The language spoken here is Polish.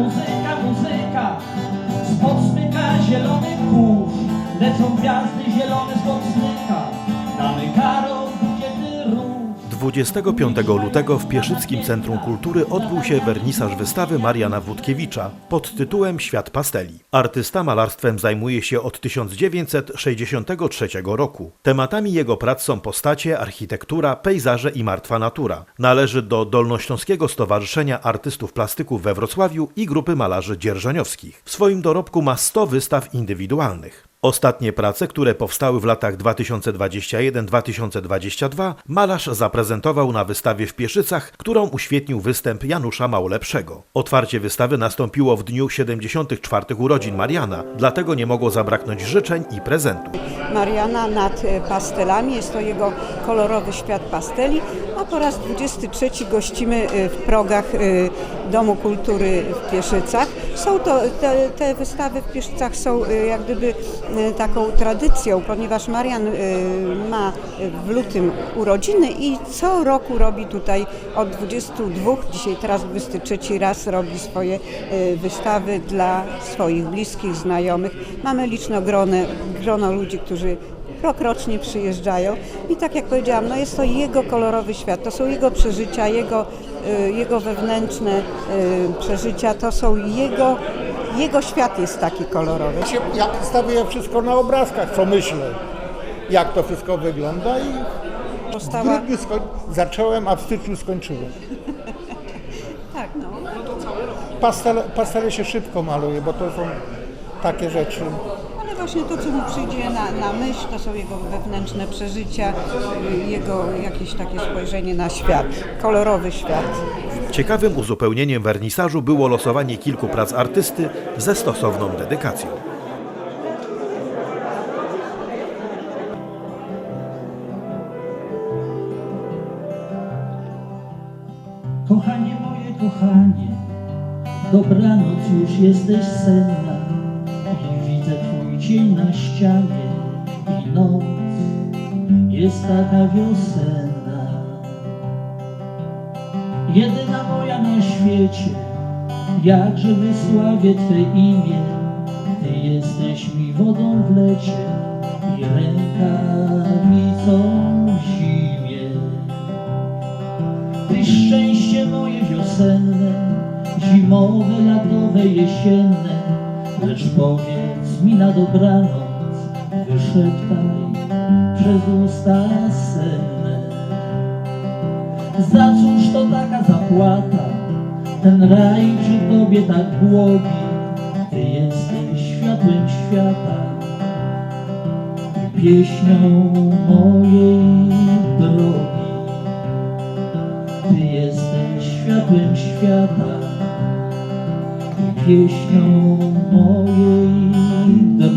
muzyka, muzyka. Spod smyka zielony kurz. Lecą gwiazdy zielone spod smyka Damy 25 lutego w Pieszyckim Centrum Kultury odbył się wernisaż wystawy Mariana Wódkiewicza pod tytułem Świat pasteli. Artysta malarstwem zajmuje się od 1963 roku. Tematami jego prac są postacie, architektura, pejzaże i martwa natura. Należy do Dolnośląskiego Stowarzyszenia Artystów Plastyków we Wrocławiu i grupy malarzy dzierżoniowskich. W swoim dorobku ma 100 wystaw indywidualnych. Ostatnie prace, które powstały w latach 2021-2022, malarz zaprezentował na wystawie w Pieszycach, którą uświetnił występ Janusza Małolepszego. Otwarcie wystawy nastąpiło w dniu 74 urodzin Mariana, dlatego nie mogło zabraknąć życzeń i prezentów. Mariana nad e, pastelami. Jest to jego kolorowy świat pasteli, po raz 23 gościmy e, w progach e, Domu Kultury w Pieszycach. Są to, te, te wystawy w Pieszycach są e, jak gdyby taką tradycją, ponieważ Marian ma w lutym urodziny i co roku robi tutaj od 22, dzisiaj teraz 23 raz robi swoje wystawy dla swoich bliskich, znajomych. Mamy liczne grono, grono ludzi, którzy rokrocznie przyjeżdżają i tak jak powiedziałam, no jest to jego kolorowy świat, to są jego przeżycia, jego, y, jego wewnętrzne y, przeżycia, to są jego, jego świat jest taki kolorowy. ja przedstawię wszystko na obrazkach, co myślę, jak to wszystko wygląda i w grudniu zacząłem, a w styczniu skończyłem. tak no, Pastel, pastele się szybko maluje, bo to są takie rzeczy. Właśnie to, co mu przyjdzie na, na myśl, to są jego wewnętrzne przeżycia, jego jakieś takie spojrzenie na świat, kolorowy świat. Ciekawym uzupełnieniem wernisażu było losowanie kilku prac artysty ze stosowną dedykacją. Kochanie moje, kochanie Dobranoc, już jesteś senna ścianie I noc. Jest taka wiosenna. Jedyna moja na świecie Jakże wysławię Twe imię. Ty jesteś mi wodą w lecie I rękawicą w zimie. Ty szczęście moje wiosenne, zimowe, latowe, jesienne, lecz powiedz mi na dobranoc, wyszeptaj przez usta senne. Za cóż to taka zapłata, ten raj przy tobie tak błogi, ty jesteś światłem świata i pieśnią mojej drogi. Ty jesteś światłem świata i pieśnią mojej drogi.